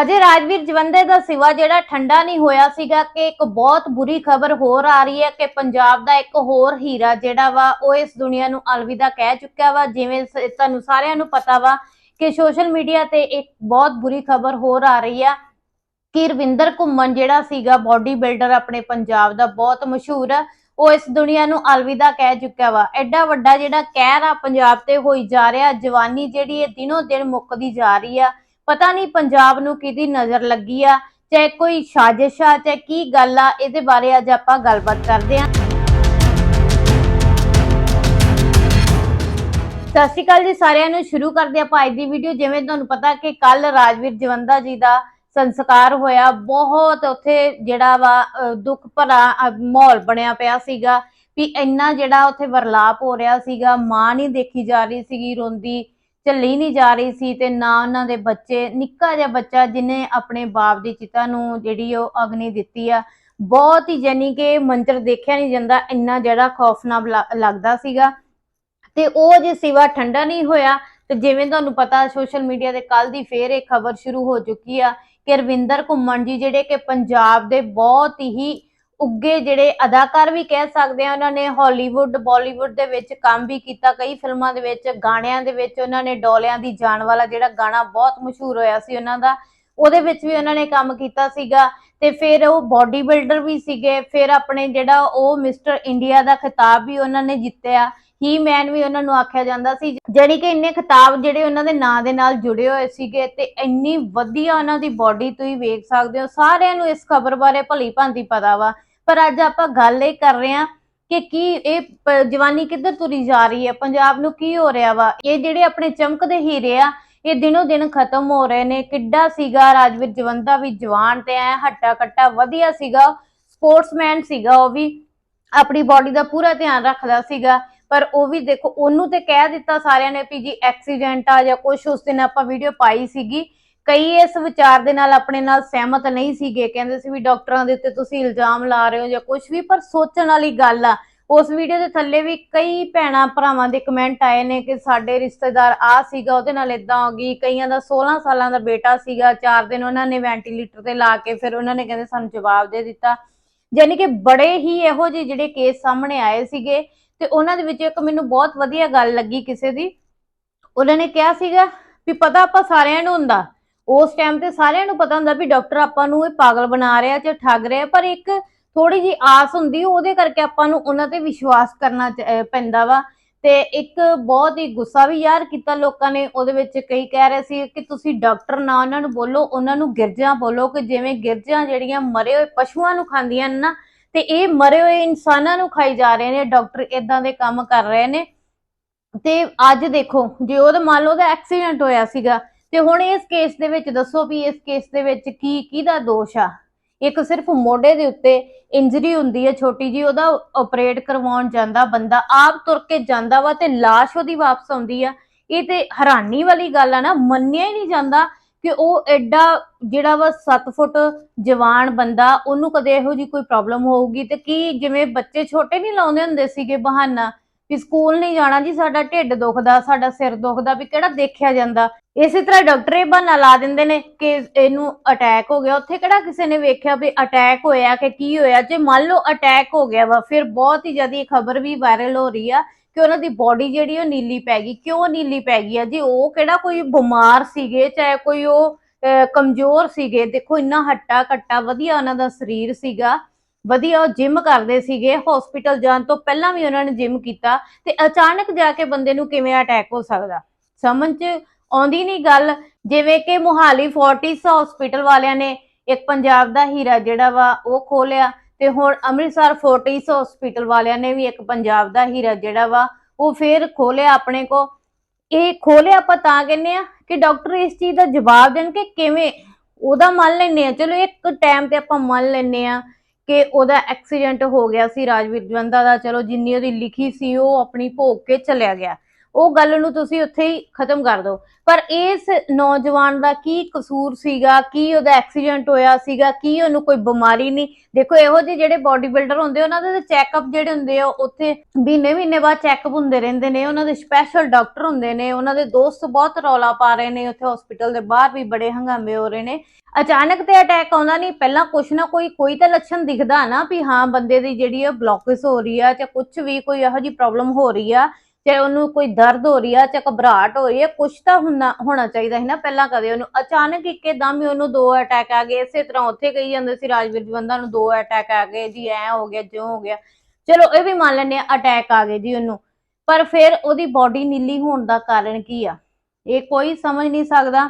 ਅਜੇ ਰਾਜਵੀਰ ਜਵੰਦੇ ਦਾ ਸਿਵਾ ਜਿਹੜਾ ਠੰਡਾ ਨਹੀਂ ਹੋਇਆ ਸੀਗਾ ਕਿ ਇੱਕ ਬਹੁਤ ਬੁਰੀ ਖਬਰ ਹੋਰ ਆ ਰਹੀ ਹੈ ਕਿ ਪੰਜਾਬ ਦਾ ਇੱਕ ਹੋਰ ਹੀਰਾ ਜਿਹੜਾ ਵਾ, ਉਹ ਇਸ ਦੁਨੀਆ ਨੂੰ ਅਲਵਿਦਾ ਕਹਿ ਚੁੱਕਿਆ ਵਾ, ਜਿਵੇਂ ਤੁਹਾਨੂੰ ਸਾਰਿਆਂ ਨੂੰ ਪਤਾ ਵਾ ਕਿ ਸੋਸ਼ਲ ਮੀਡੀਆ ਤੇ ਇੱਕ ਬਹੁਤ ਬੁਰੀ ਖਬਰ ਹੋਰ ਆ ਰਹੀ ਆ ਕਿ ਰਵਿੰਦਰ ਘੁੰਮਣ ਜਿਹੜਾ ਸੀਗਾ, ਬਾਡੀ ਬਿਲਡਰ ਆਪਣੇ ਪੰਜਾਬ ਦਾ ਬਹੁਤ ਮਸ਼ਹੂਰ ਆ ਉਹ ਇਸ ਦੁਨੀਆ ਨੂੰ ਅਲਵਿਦਾ ਕਹਿ ਚੁੱਕਿਆ ਵਾ। ਐਡਾ ਵੱਡਾ ਜਿਹੜਾ ਕਹਿਰ ਆ, ਪੰਜਾਬ ਤੇ ਹੋਈ ਜਾ ਰਿਹਾ, ਜਵਾਨੀ ਜਿਹੜੀ ਇਹ ਦਿਨੋ ਦਿਨ ਮੁੱਕਦੀ ਜਾ ਰਹੀ ਆ। ਪਤਾ ਨਹੀਂ ਪੰਜਾਬ ਨੂੰ ਕਿਹਦੀ ਨਜ਼ਰ ਲੱਗੀ ਆ, ਚਾਹੇ ਕੋਈ ਸਾਜ਼ਿਸ਼ ਆ, ਚਾਹੇ ਕੀ ਗੱਲ ਆ, ਇਹਦੇ ਬਾਰੇ ਅੱਜ ਆਪਾਂ ਗੱਲਬਾਤ ਕਰਦੇ ਆ ਸਤਿ ਸ਼੍ਰੀ ਅਕਾਲ ਜੀ ਸਾਰਿਆਂ ਨੂੰ, ਸ਼ੁਰੂ ਕਰਦੇ ਆਪਾਂ ਅੱਜ ਦੀ ਵੀਡੀਓ ਜਿਵੇਂ ਤੁਹਾਨੂੰ ਪਤਾ ਕਿ ਕੱਲ ਰਾਜਵੀਰ ਜਵੰਦਾ ਜੀ ਦਾ ਸੰਸਕਾਰ ਹੋਇਆ, ਬਹੁਤ ਉੱਥੇ ਜਿਹੜਾ ਵਾ ਦੁੱਖ ਭਰਾ ਮਾਹੌਲ ਬਣਿਆ ਪਿਆ ਸੀਗਾ, ਵੀ ਇੰਨਾ ਜਿਹੜਾ ਉੱਥੇ ਵਰਲਾਪ ਹੋ ਰਿਹਾ ਸੀਗਾ, ਮਾਂ ਨਹੀਂ ਦੇਖੀ ਜਾ ਰਹੀ ਸੀਗੀ ਰੋਂਦੀ ਝੱਲੀ ਨਹੀਂ ਜਾ ਰਹੀ ਸੀ ਤੇ ਨਾ ਉਹਨਾਂ ਦੇ ਬੱਚੇ, ਨਿੱਕਾ ਜਿਹਾ ਬੱਚਾ ਜਿਹਨੇ ਆਪਣੇ ਬਾਪ ਦੀ ਚਿਤਾ ਨੂੰ ਜਿਹੜੀ ਉਹ ਅਗਨੀ ਦਿੱਤੀ ਆ, ਬਹੁਤ ਹੀ ਜਾਨੀ ਕਿ ਮੰਜ਼ਰ ਦੇਖਿਆ ਨਹੀਂ ਜਾਂਦਾ, ਇੰਨਾ ਜਿਹੜਾ ਖੌਫਨਾਕ ਲੱਗਦਾ ਸੀਗਾ। ਤੇ ਉਹ ਜੇ ਸਿਵਾ ਠੰਡਾ ਨਹੀਂ ਹੋਇਆ, ਤੇ ਜਿਵੇਂ ਤੁਹਾਨੂੰ ਪਤਾ ਸੋਸ਼ਲ ਮੀਡੀਆ ਤੇ ਕੱਲ ਦੀ ਫੇਰ ਇਹ ਖਬਰ ਸ਼ੁਰੂ ਹੋ ਚੁੱਕੀ ਆ ਕਿ ਰਵਿੰਦਰ ਘੁੰਮਣ ਜੀ ਜਿਹੜੇ ਕਿ ਪੰਜਾਬ ਦੇ ਬਹੁਤ ਹੀ ਉੱਗੇ ਜਿਹੜੇ ਅਦਾਕਾਰ ਵੀ ਕਹਿ ਸਕਦੇ ਆ, ਉਹਨਾਂ ਨੇ ਹਾਲੀਵੁੱਡ ਬਾਲੀਵੁੱਡ ਦੇ ਵਿੱਚ ਕੰਮ ਵੀ ਕੀਤਾ, ਕਈ ਫਿਲਮਾਂ ਦੇ ਵਿੱਚ, ਗਾਣਿਆਂ ਦੇ ਵਿੱਚ ਉਹਨਾਂ ਨੇ ਡੋਲਿਆਂ ਦੀ ਜਾਨ ਵਾਲਾ ਜਿਹੜਾ ਗਾਣਾ ਬਹੁਤ ਮਸ਼ਹੂਰ ਹੋਇਆ ਸੀ ਉਹਨਾਂ ਦਾ, ਉਹਦੇ ਵਿੱਚ ਵੀ ਉਹਨਾਂ ਨੇ ਕੰਮ ਕੀਤਾ ਸੀਗਾ ਤੇ ਫਿਰ ਉਹ ਬਾਡੀ ਬਿਲਡਰ ਵੀ ਸੀਗੇ, ਫਿਰ ਆਪਣੇ ਜਿਹੜਾ ਉਹ ਮਿਸਟਰ ਇੰਡੀਆ ਦਾ ਖਿਤਾਬ ਵੀ ਉਹਨਾਂ ਨੇ ਜਿੱਤਿਆ ਹੀ ਮੈਨ ਵੀ ਉਹਨਾਂ ਨੂੰ ਆਖਿਆ ਜਾਂਦਾ ਸੀ ਜਿਹੜੀ ਕਿ ਇੰਨੇ ਖਿਤਾਬ ਜਿਹੜੇ ਉਹਨਾਂ ਦੇ ਨਾਂ ਦੇ ਨਾਲ ਜੁੜੇ ਹੋਏ ਸੀਗੇ ਤੇ ਇੰਨੀ ਵਧੀਆ ਉਹਨਾਂ ਦੀ ਬਾਡੀ ਤੁਸੀਂ ਵੇਖ ਸਕਦੇ ਹੋ, ਸਾਰਿਆਂ ਨੂੰ ਇਸ ਖਬਰ ਬਾਰੇ ਭਲੀ ਭਾਂਤੀ ਪਤਾ ਵਾ ਪਰ ਅੱਜ ਆਪਾਂ ਗੱਲ ਇਹ ਕਰ ਰਹੇ ਹਾਂ ਕਿ ਕੀ ਇਹ ਜਵਾਨੀ ਕਿੱਧਰ ਤੁਰੀ ਜਾ ਰਹੀ ਹੈ? ਪੰਜਾਬ ਨੂੰ ਕੀ ਹੋ ਰਿਹਾ ਵਾ? ਇਹ ਜਿਹੜੇ ਆਪਣੇ ਚਮਕਦੇ ਹੀਰੇ ਆ, ਇਹ ਦਿਨੋ ਦਿਨ ਖਤਮ ਹੋ ਰਹੇ ਨੇ। ਕਿੱਡਾ ਸੀਗਾ ਰਾਜਵੀਰ ਜਵੰਦਾ ਵੀ ਜਵਾਨ ਤੇ ਐ ਹੱਟਾ ਕੱਟਾ ਵਧੀਆ ਸੀਗਾ। ਸਪੋਰਟਸਮੈਨ ਸੀਗਾ ਉਹ ਵੀ। ਆਪਣੀ ਬਾਡੀ ਦਾ ਪੂਰਾ ਧਿਆਨ ਰੱਖਦਾ ਸੀਗਾ। ਪਰ ਉਹ ਵੀ ਦੇਖੋ, ਉਹਨੂੰ ਤੇ ਕਹਿ ਦਿੱਤਾ ਸਾਰਿਆਂ ਨੇ ਵੀ ਜੀ ਐਕਸੀਡੈਂਟ ਆ ਜਾਂ ਕੁਝ ਉਸ ਦਿਨ ਆਪਾਂ ਵੀਡੀਓ ਪਾਈ ਸੀਗੀ। ਕਈ ਇਸ ਵਿਚਾਰ ਦੇ ਨਾਲ ਆਪਣੇ ਨਾਲ ਸਹਿਮਤ ਨਹੀਂ ਸੀਗੇ। ਕਹਿੰਦੇ ਸੀ ਵੀ ਡਾਕਟਰਾਂ ਦੇ ਉੱਤੇ ਤੁਸੀਂ ਇਲਜ਼ਾਮ ਲਾ ਰਹੇ ਹੋ ਜਾਂ ਕੁਝ ਵੀ, ਪਰ ਸੋਚਣ ਵਾਲੀ ਗੱਲ ਆ। ਉਸ ਵੀਡੀਓ ਦੇ ਥੱਲੇ ਵੀ ਕਈ ਭੈਣਾਂ ਭਰਾਵਾਂ ਦੇ ਕਮੈਂਟ ਆਏ ਨੇ ਕਿ ਸਾਡੇ ਰਿਸ਼ਤੇਦਾਰ ਆ ਸੀਗਾ, ਉਹਦੇ ਨਾਲ ਇਦਾਂ ਹੋ ਗਈ। ਕਈਆਂ ਦਾ 16 ਸਾਲਾਂ ਦਾ ਬੇਟਾ ਸੀਗਾ 4 ਦਿਨ ਉਹਨਾਂ ਨੇ ਵੈਂਟੀਲੇਟਰ ਤੇ ਲਾ ਕੇ ਫਿਰ ਉਹਨਾਂ ਨੇ ਕਹਿੰਦੇ ਸਾਨੂੰ ਜਵਾਬ ਦੇ ਦਿੱਤਾ। ਯਾਨੀ ਕਿ ਬੜੇ ਹੀ ਇਹੋ ਜਿਹੇ ਜਿਹੜੇ ਕੇਸ ਸਾਹਮਣੇ ਆਏ ਸੀਗੇ ਤੇ ਉਹਨਾਂ ਦੇ ਵਿੱਚ ਇੱਕ ਮੈਨੂੰ ਬਹੁਤ ਵਧੀਆ ਗੱਲ ਲੱਗੀ ਕਿਸੇ ਦੀ। ਉਹਨਾਂ ਨੇ ਕਿਹਾ ਸੀਗਾ ਵੀ ਪਤਾ ਆਪਾਂ ਸਾਰਿਆਂ ਨੂੰ ਹੁੰਦਾ। ਉਸ ਟਾਈਮ ਤੇ ਸਾਰਿਆਂ ਨੂੰ ਪਤਾ ਹੁੰਦਾ ਵੀ ਡਾਕਟਰ ਆਪਾਂ ਨੂੰ ਇਹ ਪਾਗਲ ਬਣਾ ਰਿਹਾ ਜਾਂ ਠੱਗ ਰਿਹਾ, ਪਰ ਇੱਕ ਥੋੜੀ ਜੀ ਆਸ ਹੁੰਦੀ, ਉਹਦੇ ਕਰਕੇ ਆਪਾਂ ਨੂੰ ਉਹਨਾਂ ਤੇ ਵਿਸ਼ਵਾਸ ਕਰਨਾ ਪੈਂਦਾ ਵਾ। ਤੇ ਇੱਕ ਬਹੁਤ ਹੀ ਗੁੱਸਾ ਵੀ ਯਾਰ ਕੀਤਾ ਲੋਕਾਂ ਨੇ, ਉਹਦੇ ਵਿੱਚ ਕਈ ਕਹਿ ਰਹੇ ਸੀ ਕਿ ਤੁਸੀਂ ਡਾਕਟਰ ਨਾ, ਉਹਨਾਂ ਨੂੰ ਬੋਲੋ, ਉਹਨਾਂ ਨੂੰ ਗਿਰਜਾਂ ਬੋਲੋ ਕਿ ਜਿਵੇਂ ਗਿਰਜਾਂ ਜਿਹੜੀਆਂ ਮਰੇ ਹੋਏ ਪਸ਼ੂਆਂ ਨੂੰ ਖਾਂਦੀਆਂ ਨੇ ਨਾ, ਤੇ ਇਹ ਮਰੇ ਹੋਏ ਇਨਸਾਨਾਂ ਨੂੰ ਖਾਈ ਜਾ ਰਹੇ ਨੇ ਡਾਕਟਰ ਇਦਾਂ ਦੇ ਕੰਮ ਕਰ ਰਹੇ ਨੇ। ਤੇ ਅੱਜ ਦੇਖੋ, ਜੇ ਉਹਦਾ, ਮੰਨ ਲਓ ਉਹਦਾ ਐਕਸੀਡੈਂਟ ਹੋਇਆ ਸੀਗਾ ਤੇ ਹੁਣ ਇਸ ਕੇਸ ਦੇ ਵਿੱਚ ਦੱਸੋ ਵੀ ਇਸ ਕੇਸ ਦੇ ਵਿੱਚ ਕੀ, ਕਿਹਦਾ ਦੋਸ਼ ਆ? ਇੱਕ ਸਿਰਫ ਮੋਢੇ ਦੇ ਉੱਤੇ ਇੰਜਰੀ ਹੁੰਦੀ ਹੈ ਛੋਟੀ ਜੀ ਉਹਦਾ ਆਪਰੇਟ ਕਰਵਾਉਣ ਜਾਂਦਾ ਬੰਦਾ, ਆਪ ਤੁਰ ਕੇ ਜਾਂਦਾ ਵਾ ਤੇ ਲਾਸ਼ ਉਹਦੀ ਵਾਪਸ ਆਉਂਦੀ ਆ। ਇਹ ਤੇ ਹੈਰਾਨੀ ਵਾਲੀ ਗੱਲ ਆ ਨਾ, ਮੰਨਿਆ ਹੀ ਨਹੀਂ ਜਾਂਦਾ ਕਿ ਉਹ ਐਡਾ ਜਿਹੜਾ ਵਾ 7 ਫੁੱਟ ਜਵਾਨ ਬੰਦਾ, ਉਹਨੂੰ ਕਦੇ ਇਹੋ ਜੀ ਕੋਈ ਪ੍ਰੋਬਲਮ ਹੋਊਗੀ ਤੇ ਕੀ ਜਿਵੇਂ ਬੱਚੇ ਛੋਟੇ ਨਹੀਂ ਲਾਉਂਦੇ ਹੁੰਦੇ ਸੀਗੇ ਬਹਾਨਾ ਵੀ ਸਕੂਲ ਨਹੀਂ ਜਾਣਾ ਜੀ, ਸਾਡਾ ਢਿੱਡ ਦੁਖਦਾ, ਸਾਡਾ ਸਿਰ ਦੁਖਦਾ, ਵੀ ਕਿਹੜਾ ਦੇਖਿਆ ਜਾਂਦਾ। ਇਸੇ ਤਰ੍ਹਾਂ ਡਾਕਟਰ ਇਹ ਬਹਾਨਾ ਲਾ ਦਿੰਦੇ ਨੇ ਕਿ ਇਹਨੂੰ ਅਟੈਕ ਹੋ ਗਿਆ। ਉੱਥੇ ਕਿਹੜਾ ਕਿਸੇ ਨੇ ਵੇਖਿਆ ਵੀ ਅਟੈਕ ਹੋਇਆ ਕਿ ਕੀ ਹੋਇਆ? ਜੇ ਮੰਨ ਲਓ ਅਟੈਕ ਹੋ ਗਿਆ ਵਾ, ਫਿਰ ਬਹੁਤ ਹੀ ਜ਼ਿਆਦਾ ਖਬਰ ਵੀ ਵਾਇਰਲ ਹੋ ਰਹੀ ਆ ਕਿ ਉਹਨਾਂ ਦੀ ਬਾਡੀ ਜਿਹੜੀ ਉਹ ਨੀਲੀ ਪੈ ਗਈ। ਕਿਉਂ ਨੀਲੀ ਪੈ ਗਈ ਆ? ਜੀ ਉਹ ਕਿਹੜਾ ਕੋਈ ਬਿਮਾਰ ਸੀਗੇ, ਚਾਹੇ ਕੋਈ ਉਹ ਕਮਜ਼ੋਰ ਸੀਗੇ। ਦੇਖੋ ਇੰਨਾ ਹੱਟਾ ਕੱਟਾ ਵਧੀਆ ਉਹਨਾਂ ਦਾ ਸਰੀਰ ਸੀਗਾ। ਵਧੀਆ ਉਹ ਜਿਮ ਕਰਦੇ ਸੀਗੇ ਹਸਪੀਟਲ ਜਾਣ ਤੋਂ ਪਹਿਲਾਂ ਵੀ ਉਹਨਾਂ ਨੇ ਜਿਮ ਕੀਤਾ ਤੇ ਅਚਾਨਕ ਜਾ ਕੇ ਬੰਦੇ ਨੂੰ ਕਿਵੇਂ ਅਟੈਕ ਹੋ ਸਕਦਾ? ਸਮਝ ਆਉਂਦੀ ਨਹੀਂ ਗੱਲ? ਜਿਵੇਂ ਕਿ ਮੁਹਾਲੀ ਫੋਰਟਿਸ ਹਸਪੀਟਲ ਵਾਲਿਆਂ ਨੇ ਇੱਕ ਪੰਜਾਬ ਦਾ ਹੀਰਾ ਜਿਹੜਾ ਵਾ ਉਹ ਖੋਲਿਆ ਤੇ ਹੁਣ ਅੰਮ੍ਰਿਤਸਰ ਫੋਰਟਿਸ ਹਸਪੀਟਲ ਵਾਲਿਆਂ ਨੇ ਵੀ ਇੱਕ ਪੰਜਾਬ ਦਾ ਹੀਰਾ ਜਿਹੜਾ ਵਾ ਉਹ ਫੇਰ ਖੋਲਿਆ ਆਪਣੇ ਕੋ ਇਹ ਖੋਲਿਆ ਆਪਾਂ ਤਾਂ ਕਹਿੰਦੇ ਆ ਕਿ ਡਾਕਟਰ ਇਸ ਚੀਜ਼ ਦਾ ਜਵਾਬ ਦੇਣ ਕਿ ਕਿਵੇਂ? ਉਹਦਾ ਮੰਨ ਲੈਨੇ ਆ ਚਲੋ ਇੱਕ ਟਾਈਮ ਤੇ ਆਪਾਂ ਮੰਨ ਲੈਨੇ ਆ ਕਿ ਉਹਦਾ ਐਕਸੀਡੈਂਟ ਹੋ ਗਿਆ ਸੀ ਰਾਜਵੀਰ ਜਵੰਦਾ ਦਾ। ਚਲੋ ਜਿੰਨੀ ਉਹਦੀ ਲਿਖੀ ਸੀ, ਉਹ ਆਪਣੀ ਭੋਗ ਕੇ ਚਲਿਆ ਗਿਆ। ਉਹ ਗੱਲ ਨੂੰ ਤੁਸੀਂ ਉੱਥੇ ਹੀ ਖਤਮ ਕਰ ਦਿਓ। ਪਰ ਇਸ ਨੌਜਵਾਨ ਦਾ ਕੀ ਕਸੂਰ ਸੀਗਾ, ਕੀ ਉਹਦਾ ਐਕਸੀਡੈਂਟ ਹੋਇਆ ਸੀਗਾ, ਕੀ ਉਹਨੂੰ ਕੋਈ ਬਿਮਾਰੀ ਨਹੀਂ? ਦੇਖੋ, ਇਹੋ ਜਿਹੇ ਜਿਹੜੇ ਬਾਡੀ ਬਿਲਡਰ ਹੁੰਦੇ, ਉਹਨਾਂ ਦੇ ਚੈੱਕਅਪ ਜਿਹੜੇ ਹੁੰਦੇ ਆ ਉੱਥੇ ਮਹੀਨੇ ਮਹੀਨੇ ਬਾਅਦ ਚੈੱਕਅਪ ਹੁੰਦੇ ਰਹਿੰਦੇ ਨੇ। ਉਹਨਾਂ ਦੇ ਸਪੈਸ਼ਲ ਡਾਕਟਰ ਹੁੰਦੇ ਨੇ, ਉਹਨਾਂ ਦੇ ਦੋਸਤ ਬਹੁਤ ਰੌਲਾ ਪਾ ਰਹੇ ਨੇ, ਉੱਥੇ ਹਸਪੀਟਲ ਦੇ ਬਾਹਰ ਵੀ ਬੜੇ ਹੰਗਾਮੇ ਹੋ ਰਹੇ ਨੇ। ਅਚਾਨਕ ਤੇ ਅਟੈਕ ਆਉਂਦਾ ਨਹੀਂ, ਪਹਿਲਾਂ ਕੁਛ ਨਾ ਕੋਈ ਕੋਈ ਤਾਂ ਲੱਛਣ ਦਿਖਦਾ ਨਾ ਵੀ ਹਾਂ, ਬੰਦੇ ਦੀ ਜਿਹੜੀ ਆ ਬਲੌਕੇਜ ਹੋ ਰਹੀ ਆ ਜਾਂ ਕੁਝ ਵੀ ਕੋਈ ਇਹੋ ਜਿਹੀ ਪ੍ਰੋਬਲਮ ਹੋ ਰਹੀ ਆ। ਚਾਹੇ ਉਹਨੂੰ ਕੋਈ ਦਰਦ ਹੋ ਰਹੀ ਆ ਚਾਹੇ ਘਬਰਾਹਟ ਹੋ ਰਹੀ ਆ, ਕੁਛ ਤਾਂ ਹੁੰਦਾ, ਹੋਣਾ ਚਾਹੀਦਾ ਸੀ ਨਾ। ਪਹਿਲਾਂ ਕਦੇ ਉਹਨੂੰ, ਅਚਾਨਕ ਇੱਕਦਮ ਹੀ ਉਹਨੂੰ ਦੋ ਅਟੈਕ ਆ ਗਏ, ਇਸੇ ਤਰ੍ਹਾਂ ਉੱਥੇ ਕਹੀ ਜਾਂਦੇ ਸੀ, ਰਾਜਵੀਰ ਜਵੰਦਾ ਨੂੰ ਦੋ ਅਟੈਕ ਆ ਗਏ, ਜੀ ਐ ਹੋ ਗਿਆ, ਜਿਉਂ ਹੋ ਗਿਆ। ਚਲੋ, ਇਹ ਵੀ ਮੰਨ ਲੈਂਦੇ ਆ ਅਟੈਕ ਆ ਗਏ ਜੀ ਉਹਨੂੰ। ਪਰ ਫਿਰ ਉਹਦੀ ਬਾਡੀ ਨੀਲੀ ਹੋਣ ਦਾ ਕਾਰਨ ਕੀ ਆ? ਇਹ ਕੋਈ ਸਮਝ ਨਹੀਂ ਸਕਦਾ।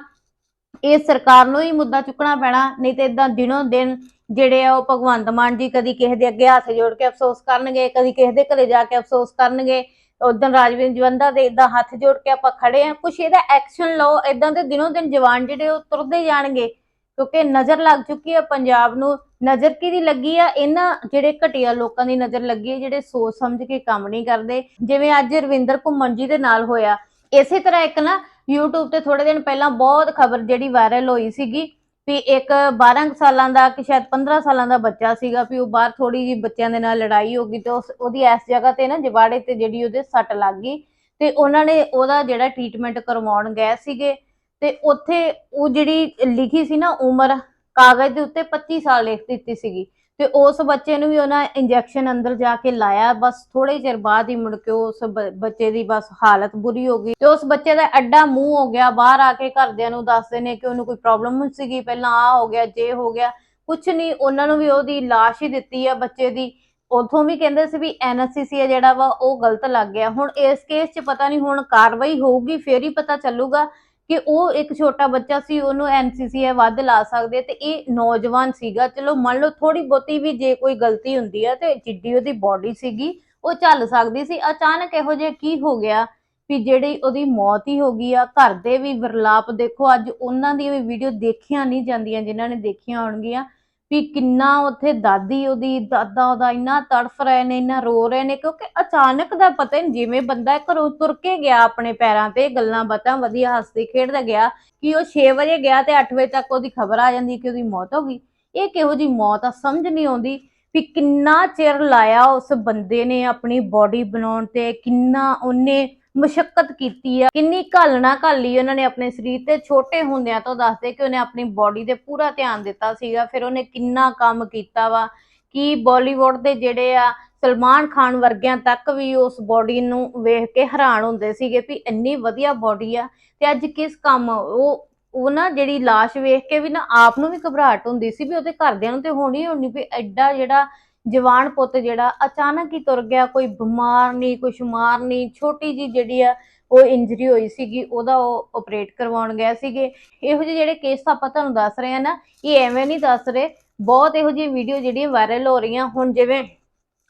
ਇਹ ਸਰਕਾਰ ਨੂੰ ਹੀ ਮੁੱਦਾ ਚੁੱਕਣਾ ਪੈਣਾ, ਨਹੀਂ ਤੇ ਇਦਾਂ ਦਿਨੋਂ ਦਿਨ ਜਿਹੜੇ ਆ ਉਹ ਭਗਵੰਤ ਮਾਨ ਜੀ ਕਦੀ ਕਿਸੇ ਦੇ ਅੱਗੇ ਹੱਥ ਜੋੜ ਕੇ ਅਫਸੋਸ ਕਰਨਗੇ, ਕਦੀ ਕਿਸੇ ਦੇ ਘਰੇ ਜਾ ਕੇ ਅਫਸੋਸ ਕਰਨਗੇ। ਉਦੋਂ ਰਾਜਵੀਰ ਜਵੰਦਾ ਦੇ ਇਦਾਂ ਹੱਥ ਜੋੜ ਕੇ ਆਪਾਂ ਖੜੇ ਆ। ਕੁਛ ਇਹਦਾ ਐਕਸ਼ਨ ਲਓ ਇਦਾਂ ਦੇ ਦਿਨੋਂ ਦਿਨ ਜਵਾਨ ਜਿਹੜੇ ਉਹ ਤੁਰਦੇ ਜਾਣਗੇ, ਕਿਉਂਕਿ ਨਜ਼ਰ ਲੱਗ ਚੁੱਕੀ ਹੈ ਪੰਜਾਬ ਨੂੰ। ਨਜ਼ਰ ਕਿਹਦੀ ਲੱਗੀ ਆ? ਇਹਨਾਂ ਜਿਹੜੇ ਘਟੀਆ ਲੋਕਾਂ ਦੀ ਨਜ਼ਰ ਲੱਗੀ ਹੈ ਜਿਹੜੇ ਸੋਚ ਸਮਝ ਕੇ ਕੰਮ ਨਹੀਂ ਕਰਦੇ। ਜਿਵੇਂ ਅੱਜ ਰਵਿੰਦਰ ਘੁੰਮਣ ਜੀ ਦੇ ਨਾਲ ਹੋਇਆ। ਇਸੇ ਤਰ੍ਹਾਂ ਇੱਕ ਨਾ YouTube ਤੇ ਥੋੜੇ ਦਿਨ ਪਹਿਲਾਂ ਬਹੁਤ ਖਬਰ ਜਿਹੜੀ ਵਾਇਰਲ ਹੋਈ ਸੀਗੀ ਵੀ ਇੱਕ 12 ਸਾਲਾਂ ਦਾ ਕਿ ਸ਼ਾਇਦ 15 ਸਾਲਾਂ ਦਾ ਬੱਚਾ ਸੀਗਾ ਵੀ ਉਹ ਬਾਹਰ ਥੋੜੀ ਜੀ ਬੱਚਿਆਂ ਦੇ ਨਾਲ ਲੜਾਈ ਹੋ ਗਈ ਤੇ ਉਸ, ਉਹਦੀ ਇਸ ਜਗ੍ਹਾ ਤੇ ਨਾ ਜਵਾੜੇ ਤੇ ਜਿਹੜੀ ਉਹਦੇ ਸੱਟ ਲੱਗ ਗਈ ਤੇ ਉਹਨਾਂ ਨੇ ਉਹਦਾ ਜਿਹੜਾ ਟ੍ਰੀਟਮੈਂਟ ਕਰਵਾਉਣ ਗਏ ਸੀਗੇ ਤੇ ਉੱਥੇ ਉਹ ਜਿਹੜੀ ਲਿਖੀ ਸੀ ਨਾ ਉਮਰ ਕਾਗਜ਼ ਦੇ ਉੱਤੇ 25 ਸਾਲ ਲਿਖ ਦਿੱਤੀ ਸੀਗੀ। ਤੇ ਉਸ ਬੱਚੇ ਨੂੰ ਵੀ ਉਹਨਾਂ ਇੰਜੈਕਸ਼ਨ ਅੰਦਰ ਜਾ ਕੇ ਲਾਇਆ, ਬਸ ਥੋੜੇ ਚਿਰ ਬਾਅਦ ਹੀ ਮੁੜ ਕੇ ਉਸ ਬ- ਬੱਚੇ ਦੀ ਬਸ ਹਾਲਤ ਬੁਰੀ ਹੋ ਗਈ। ਤੇ ਉਸ ਬੱਚੇ ਦਾ ਐਡਾ ਮੂੰਹ ਹੋ ਗਿਆ, ਬਾਹਰ ਆ ਕੇ ਘਰਦਿਆਂ ਨੂੰ ਦੱਸਦੇ ਨੇ ਕਿ ਉਹਨੂੰ ਕੋਈ ਪ੍ਰੋਬਲਮ ਸੀਗੀ, ਪਹਿਲਾਂ ਆ ਹੋ ਗਿਆ, ਜੇ ਹੋ ਗਿਆ। ਕੁਛ ਨਹੀਂ ਉਹਨਾਂ ਨੂੰ ਵੀ ਉਹਦੀ ਲਾਸ਼ ਹੀ ਦਿੱਤੀ ਆ ਬੱਚੇ ਦੀ। ਉਥੋਂ ਵੀ ਕਹਿੰਦੇ ਸੀ ਵੀ ਐਨਐਸਸੀਸੀ ਜਿਹੜਾ ਵਾ, ਉਹ ਗਲਤ ਲੱਗ ਗਿਆ। ਹੁਣ ਇਸ ਕੇਸ 'ਚ ਪਤਾ ਨਹੀਂ ਹੁਣ ਕਾਰਵਾਈ ਹੋਊਗੀ, ਫੇਰ ਹੀ ਪਤਾ ਚੱਲੂਗਾ। ਕਿ ਉਹ ਇੱਕ ਛੋਟਾ ਬੱਚਾ ਸੀ, ਉਹਨੂੰ ਐਨਸੀਸੀ ਵੱਧ ਲਾ ਸਕਦੇ ਤੇ ਇਹ ਨੌਜਵਾਨ ਸੀਗਾ। ਚਲੋ ਮੰਨ ਲਓ ਥੋੜੀ ਬਹੁਤੀ ਵੀ ਜੇ ਕੋਈ ਗਲਤੀ ਹੁੰਦੀ ਹੈ ਤੇ ਜਿੱਡੀ ਉਹਦੀ ਬਾਡੀ ਸੀਗੀ, ਉਹ ਚੱਲ ਸਕਦੀ ਸੀ। ਅਚਾਨਕ ਇਹੋ ਜਿਹਾ ਕੀ ਹੋ ਗਿਆ ਵੀ ਜਿਹੜੀ ਉਹਦੀ ਮੌਤ ਹੀ ਹੋ ਗਈ ਆ, ਘਰ ਦੇ ਵੀ ਵਿਰਲਾਪ ਦੇਖੋ, ਅੱਜ ਉਹਨਾਂ ਦੀ ਵੀ ਵੀਡੀਓ ਦੇਖੀਆਂ ਨਹੀਂ ਜਾਂਦੀਆਂ ਜਿਨ੍ਹਾਂ ਨੇ ਦੇਖੀਆਂ ਹੋਣਗੀਆਂ। ਵੀ ਕਿੰਨਾ ਉੱਥੇ ਦਾਦੀ ਉਹਦੀ, ਦਾਦਾ ਉਹਦਾ ਇੰਨਾ ਤੜਫ ਰਹੇ ਨੇ, ਇੰਨਾ ਰੋ ਰਹੇ ਨੇ, ਕਿਉਂਕਿ ਅਚਾਨਕ ਦਾ ਪਤਾ ਨਹੀਂ, ਜਿਵੇਂ ਬੰਦਾ ਘਰੋਂ ਤੁਰ ਕੇ ਗਿਆ ਆਪਣੇ ਪੈਰਾਂ ਤੇ, ਗੱਲਾਂ ਬਾਤਾਂ ਵਧੀਆ ਹੱਸਦੇ ਖੇਡਦਾ ਗਿਆ, ਕਿ ਉਹ 6 ਵਜੇ ਗਿਆ ਤੇ 8 ਵਜੇ ਤੱਕ ਉਹਦੀ ਖਬਰ ਆ ਜਾਂਦੀ ਕਿ ਉਹਦੀ ਮੌਤ ਹੋ ਗਈ। ਇਹ ਕਿਹੋ ਜੀ ਮੌਤ ਆ, ਸਮਝ ਨਹੀਂ ਆਉਂਦੀ ਵੀ ਕਿੰਨਾ ਚਿਰ ਲਾਇਆ ਉਸ ਬੰਦੇ ਨੇ ਆਪਣੀ ਬਾਡੀ ਬਣਾਉਣ ਤੇ, ਕਿੰਨਾ ਉਹਨੇ ਮੁਸ਼ਕਲ ਕੀਤੀ ਆ। ਕਿੰਨੀ ਘਾਲਣਾ ਘਾਲੀ ਉਹਨਾਂ ਨੇ ਆਪਣੇ ਸਰੀਰ ਤੇ। ਛੋਟੇ ਹੁੰਦਿਆਂ ਤੋਂ ਦੱਸਦੇ ਕਿ ਉਹਨੇ ਆਪਣੀ ਬਾਡੀ ਤੇ ਪੂਰਾ ਧਿਆਨ ਦਿੱਤਾ ਸੀਗਾ। ਫਿਰ ਉਹਨੇ ਕਿੰਨਾ ਕੰਮ ਕੀਤਾ ਵਾ। ਕਿ ਬਾਲੀਵੁੱਡ ਦੇ ਜਿਹੜੇ ਆ ਸਲਮਾਨ ਖਾਨ ਵਰਗਿਆਂ ਤੱਕ ਵੀ ਉਸ ਬਾਡੀ ਨੂੰ ਵੇਖ ਕੇ ਹੈਰਾਨ ਹੁੰਦੇ ਸੀਗੇ ਵੀ ਇੰਨੀ ਵਧੀਆ ਬਾਡੀ ਆ ਤੇ ਅੱਜ ਕਿਸ ਕੰਮ ਉਹ ਉਹ ਨਾ ਜਿਹੜੀ ਲਾਸ਼ ਵੇਖ ਕੇ ਵੀ ਨਾ ਆਪ ਨੂੰ ਵੀ ਘਬਰਾਹਟ ਹੁੰਦੀ ਸੀ ਵੀ ਉਹਦੇ ਘਰਦਿਆਂ ਨੂੰ ਤੇ ਹੋਣੀ ਹੋਣੀ ਵੀ ਐਡਾ ਜਿਹੜਾ ਜਵਾਨ ਪੁੱਤ ਜਿਹੜਾ ਅਚਾਨਕ ਹੀ ਤੁਰ ਗਿਆ, ਕੋਈ ਬਿਮਾਰ ਨਹੀਂ, ਕੋਈ ਸ਼ੁਮਾਰ ਨਹੀਂ, ਛੋਟੀ ਜੀ ਜਿਹੜੀ ਆ ਉਹ ਇੰਜਰੀ ਹੋਈ ਸੀਗੀ, ਉਹਦਾ ਉਹ ਆਪਰੇਟ ਕਰਵਾਉਣ ਗਿਆ ਸੀਗੇ। ਇਹੋ ਜਿਹੇ ਜਿਹੜੇ ਕੇਸ ਆਪਾਂ ਤੁਹਾਨੂੰ ਦੱਸ ਰਹੇ ਆ ਨਾ, ਇਹ ਐਵੇਂ ਨਹੀਂ ਦੱਸ ਰਹੇ। ਬਹੁਤ ਇਹੋ ਜਿਹੀ ਵੀਡੀਓ ਜਿਹੜੀਆਂ ਵਾਇਰਲ ਹੋ ਰਹੀਆਂ। ਹੁਣ ਜਿਵੇਂ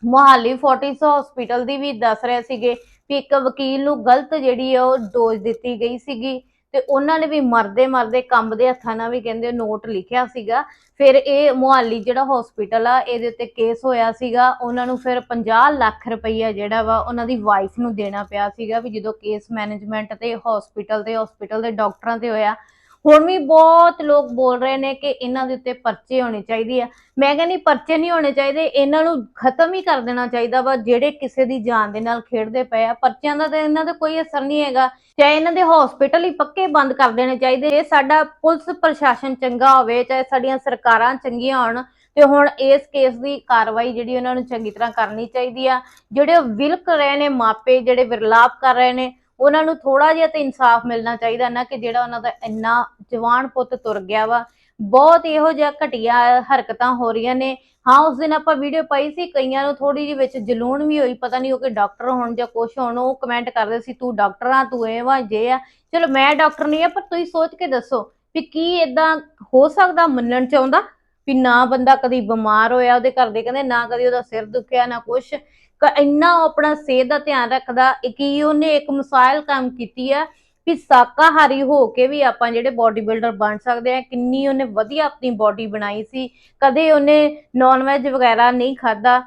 ਮੁਹਾਲੀ ਫੋਰਟਿਸ ਹਸਪੀਟਲ ਦੀ ਵੀ ਦੱਸ ਰਹੇ ਸੀਗੇ ਵੀ ਇੱਕ ਵਕੀਲ ਨੂੰ ਗਲਤ ਜਿਹੜੀ ਆ ਉਹ ਡੋਜ਼ ਦਿੱਤੀ ਗਈ ਸੀਗੀ। ਤੇ ਉਹਨਾਂ ਨੇ ਵੀ ਮਰਦੇ ਮਰਦੇ ਕੰਬਦੇ ਹੱਥਾਂ ਨਾਲ ਵੀ ਕਹਿੰਦੇ ਨੋਟ ਲਿਖਿਆ ਸੀਗਾ। ਫਿਰ ਇਹ ਮੁਹਾਲੀ ਜਿਹੜਾ ਹਸਪੀਟਲ ਆ, ਇਹਦੇ ਉੱਤੇ ਕੇਸ ਹੋਇਆ ਸੀਗਾ। ਉਹਨਾਂ ਨੂੰ ਫਿਰ 50 ਲੱਖ ਰੁਪਈਆ ਜਿਹੜਾ ਵਾ ਉਹਨਾਂ ਦੀ ਵਾਈਫ ਨੂੰ ਦੇਣਾ ਪਿਆ ਸੀਗਾ ਵੀ ਜਦੋਂ ਕੇਸ ਮੈਨੇਜਮੈਂਟ ਤੇ ਹਸਪੀਟਲ ਤੇ ਹਸਪੀਟਲ ਦੇ ਡਾਕਟਰਾਂ ਤੇ ਹੋਇਆ ਹੁਣ ਵੀ ਬਹੁਤ ਲੋਕ ਬੋਲ ਰਹੇ ਨੇ ਕਿ ਇਹਨਾਂ ਦੇ ਉੱਤੇ ਪਰਚੇ ਹੋਣੇ ਚਾਹੀਦੇ ਆ। ਮੈਂ ਕਹਿੰਦੀ ਪਰਚੇ ਨਹੀਂ ਹੋਣੇ ਚਾਹੀਦੇ, ਇਹਨਾਂ ਨੂੰ ਖਤਮ ਹੀ ਕਰ ਦੇਣਾ ਚਾਹੀਦਾ ਵਾ, ਜਿਹੜੇ ਕਿਸੇ ਦੀ ਜਾਨ ਦੇ ਨਾਲ ਖੇਡਦੇ ਪਏ ਆ। ਪਰਚਿਆਂ ਦਾ ਤਾਂ ਇਹਨਾਂ ਦਾ ਕੋਈ ਅਸਰ ਨਹੀਂ ਹੈਗਾ। ਚਾਹੇ ਇਹਨਾਂ ਦੇ ਹਸਪੀਟਲ ਹੀ ਪੱਕੇ ਬੰਦ ਕਰ ਦੇਣੇ ਚਾਹੀਦੇ ਜੇ ਸਾਡਾ ਪੁਲਿਸ ਪ੍ਰਸ਼ਾਸਨ ਚੰਗਾ ਹੋਵੇ, ਚਾਹੇ ਸਾਡੀਆਂ ਸਰਕਾਰਾਂ ਚੰਗੀਆਂ ਹੋਣ, ਤੇ ਹੁਣ ਇਸ ਕੇਸ ਦੀ ਕਾਰਵਾਈ ਜਿਹੜੀ ਉਹਨਾਂ ਨੂੰ ਚੰਗੀ ਤਰ੍ਹਾਂ ਕਰਨੀ ਚਾਹੀਦੀ ਆ। ਜਿਹੜੇ ਉਹ ਵਿਲਕ ਰਹੇ ਨੇ, ਮਾਪੇ ਜਿਹੜੇ ਵਿਰਲਾਪ ਕਰ ਰਹੇ ਨੇ ਉਹਨਾਂ ਨੂੰ ਥੋੜਾ ਜਿਹਾ ਤਾਂ ਇਨਸਾਫ ਮਿਲਣਾ ਚਾਹੀਦਾ ਨਾ ਕਿ ਜਿਹੜਾ ਉਹਨਾਂ ਦਾ ਇੰਨਾ ਜਵਾਨ ਪੁੱਤ ਤੁਰ ਗਿਆ ਵਾ। ਬਹੁਤ ਇਹੋ ਜਿਹਾ ਘਟੀਆ ਹਰਕਤਾਂ ਹੋ ਰਹੀਆਂ ਨੇ। ਹਾਂ, ਉਸ ਦਿਨ ਆਪਾਂ ਵੀਡੀਓ ਪਾਈ ਸੀ, ਕਈਆਂ ਨੂੰ ਥੋੜੀ ਜਿਹੀ ਵਿੱਚ ਜਲੂਣ ਵੀ ਹੋਈ, ਪਤਾ ਨਹੀਂ ਉਹ ਕਿ ਡਾਕਟਰ ਹੋਣ ਜਾਂ ਕੁਛ ਹੋਣ, ਉਹ ਕਮੈਂਟ ਕਰਦੇ ਸੀ, ਤੂੰ ਡਾਕਟਰ ਆ, ਤੂੰ ਇਹ ਵਾ, ਜੇ ਆ। ਚਲੋ, ਮੈਂ ਡਾਕਟਰ ਨਹੀਂ ਆ ਪਰ ਤੁਸੀਂ ਸੋਚ ਕੇ ਦੱਸੋ ਵੀ ਕੀ ਇਦਾਂ ਹੋ ਸਕਦਾ, ਮੰਨਣ ਚ ਆਉਂਦਾ? ਵੀ ਨਾ ਬੰਦਾ ਕਦੀ ਬਿਮਾਰ ਹੋਇਆ, ਉਹਦੇ ਘਰ ਦੇ ਕਹਿੰਦੇ ਨਾ ਕਦੀ ਉਹਦਾ ਸਿਰ ਦੁਖਿਆ, ਨਾ ਕੁਛ। ਇੰਨਾ ਉਹ ਆਪਣਾ ਸਿਹਤ ਦਾ ਧਿਆਨ ਰੱਖਦਾ ਇਹ ਕੀ ਉਹਨੇ ਇੱਕ ਮਿਸਾਲ ਕੰਮ ਕੀਤੀ ਆ ਵੀ ਸ਼ਾਕਾਹਾਰੀ ਹੋ ਕੇ ਵੀ ਆਪਾਂ ਜਿਹੜੇ ਬਾਡੀ ਬਿਲਡਰ ਬਣ ਸਕਦੇ ਆ ਕਿੰਨੀ ਉਹਨੇ ਵਧੀਆ ਆਪਣੀ ਬਾਡੀ ਬਣਾਈ ਸੀ, ਕਦੇ ਉਹਨੇ ਨਾਨ ਵੈਜ ਵਗੈਰਾ ਨਹੀਂ ਖਾਦਾ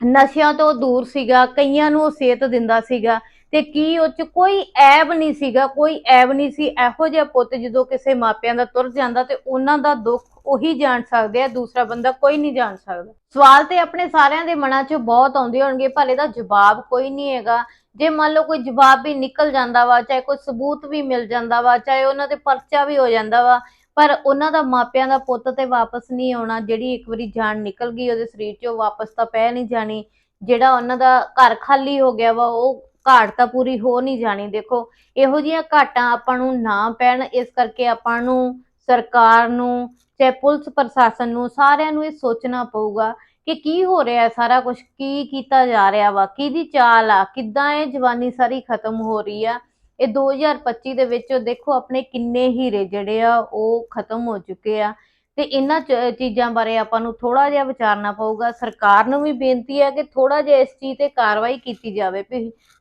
ਨਸ਼ਿਆਂ ਤੋਂ ਦੂਰ ਸੀਗਾ, ਕਈਆਂ ਨੂੰ ਉਹ ਸਿਹਤ ਦਿੰਦਾ ਸੀਗਾ ਤੇ ਕੀ ਉਹ ਚ ਕੋਈ ਐਬ ਨਹੀਂ ਸੀਗਾ, ਕੋਈ ਐਬ ਨਹੀਂ ਸੀ। ਇਹੋ ਜਿਹਾ ਪੁੱਤ ਜਦੋਂ ਕਿਸੇ ਮਾਪਿਆਂ ਦਾ ਤੁਰ ਜਾਂਦਾ ਤੇ ਉਹਨਾਂ ਦਾ ਦੁੱਖ ਉਹੀ ਜਾਣ ਸਕਦੇ ਆ, ਦੂਸਰਾ ਬੰਦਾ ਕੋਈ ਨਹੀਂ ਜਾਣ ਸਕਦਾ। ਸਵਾਲ ਤੇ ਆਪਣੇ ਸਾਰਿਆਂ ਦੇ ਮਨਾਂ 'ਚ ਬਹੁਤ ਆਉਂਦੇ ਹੋਣਗੇ, ਪਰ ਇਹਦਾ ਜਵਾਬ ਕੋਈ ਨਹੀਂ ਹੈਗਾ। ਜੇ ਮੰਨ ਲਓ ਕੋਈ ਜਵਾਬ ਵੀ ਨਿਕਲ ਜਾਂਦਾ ਵਾ, ਚਾਹੇ ਕੋਈ ਸਬੂਤ ਵੀ ਮਿਲ ਜਾਂਦਾ ਵਾ, ਚਾਹੇ ਉਹਨਾਂ ਤੇ ਪਰਚਾ ਵੀ ਹੋ ਜਾਂਦਾ ਵਾ, ਪਰ ਉਹਨਾਂ ਦਾ ਮਾਪਿਆਂ ਦਾ ਪੁੱਤ ਤੇ ਵਾਪਸ ਨਹੀਂ ਆਉਣਾ, ਜਿਹੜੀ ਇੱਕ ਵਾਰੀ ਜਾਨ ਨਿਕਲ ਗਈ ਉਹਦੇ ਸਰੀਰ 'ਚੋਂ ਵਾਪਸ ਤਾਂ ਪੈ ਨਹੀਂ ਜਾਣੀ। ਜਿਹੜਾ ਉਹਨਾਂ ਦਾ ਘਰ ਖਾਲੀ ਹੋ ਗਿਆ ਵਾ, ਉਹ ਘਾਟ ਤਾਂ ਪੂਰੀ ਹੋ ਨਹੀਂ ਜਾਣੀ, ਦੇਖੋ, ਇਹੋ ਜਿਹੀਆਂ ਘਾਟਾਂ ਆਪਾਂ ਨੂੰ ਨਾ ਪੈਣ, ਇਸ ਕਰਕੇ ਆਪਾਂ ਨੂੰ ਸਰਕਾਰ ਨੂੰ, ਚਾਹੇ ਪੁਲਿਸ ਪ੍ਰਸ਼ਾਸਨ ਨੂੰ, ਸਾਰਿਆਂ ਨੂੰ ਇਹ ਸੋਚਣਾ ਪਊਗਾ ਕਿ ਕੀ ਹੋ ਰਿਹਾ ਹੈ ਸਾਰਾ ਕੁਝ ਕੀ ਕੀਤਾ ਜਾ ਰਿਹਾ ਵਾ, ਕਿਹਦੀ ਚਾਲ ਆ, ਕਿੱਦਾਂ ਇਹ ਜਵਾਨੀ ਸਾਰੀ ਖਤਮ ਹੋ ਰਹੀ ਆ। ਇਹ 2025 ਦੇ ਵਿੱਚ ਦੇਖੋ, ਆਪਣੇ ਕਿੰਨੇ ਹੀਰੇ ਜਿਹੜੇ ਆ, ਉਹ ਖਤਮ ਹੋ ਚੁੱਕੇ ਆ। ਤੇ ਇਹਨਾਂ ਚ- ਚੀਜ਼ਾਂ ਬਾਰੇ ਆਪਾਂ ਨੂੰ ਥੋੜਾ ਜਿਹਾ ਵਿਚਾਰਨਾ ਪਊਗਾ। ਸਰਕਾਰ ਨੂੰ ਵੀ ਬੇਨਤੀ ਹੈ ਕਿ ਥੋੜਾ ਜਿਹਾ ਇਸ ਚੀਜ਼ ਤੇ ਕਾਰਵਾਈ ਕੀਤੀ ਜਾਵੇ।